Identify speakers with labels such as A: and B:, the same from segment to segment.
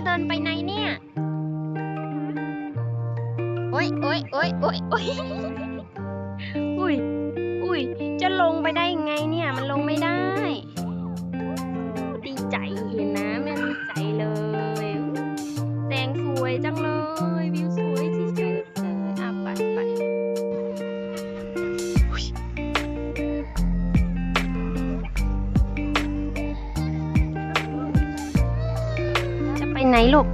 A: จะเดินไปไหนเนี่ย โอ๊ยโอ๊ยโอ๊ยโอ๊ยโอ๊ยอุ้ยอุ้ยจะลงไปได้ยังไงเนี่ย มันลงไม่ได้ดี ไปไหนลูก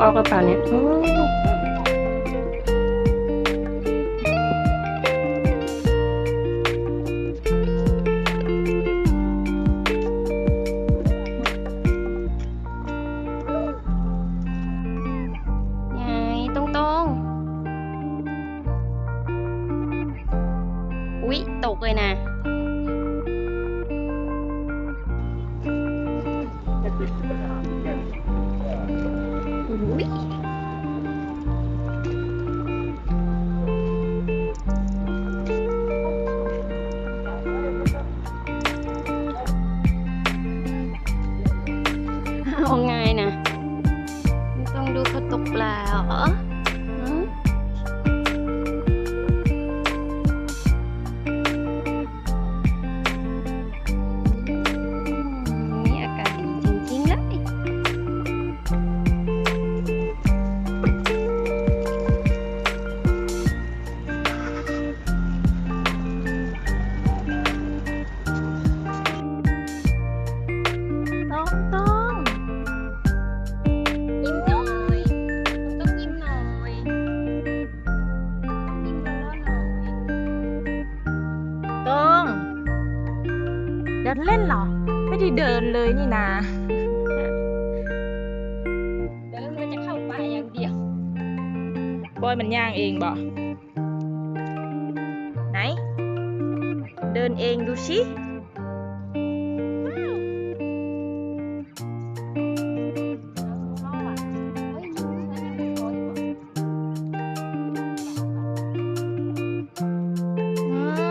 A: น้ำมูกออกระเป๋าเนี่ยโอ้ไงตรงตรงอุ๊ยตกเลยนะ ดินเล่น
B: เหรอ ไม่ได้เดินเลยนี่นา
A: เดี๋ยวมันจะเข้าป่าอย่างเดียว
B: บอยมันย่างเองบ่ไหน เดินเองดูชิอื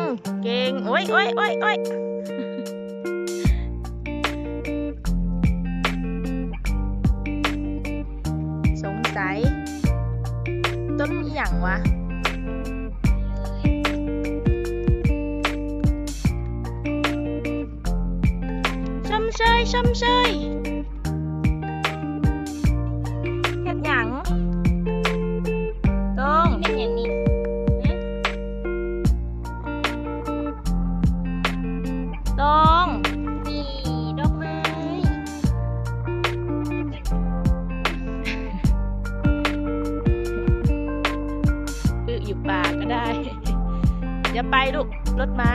B: มเก่งโอ้ยโอ้ยโอ้ยโอ้ย นอหย่างวะชมเชยชมเชย เดี๋ไปลูก รถ
A: มา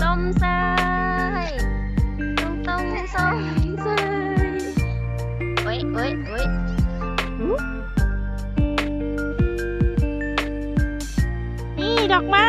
A: ส้มสาย
B: ตรง
A: ตรงส้ม
B: สาโอ้ยโอ้ยโอ้ยนี่ ดอกไม้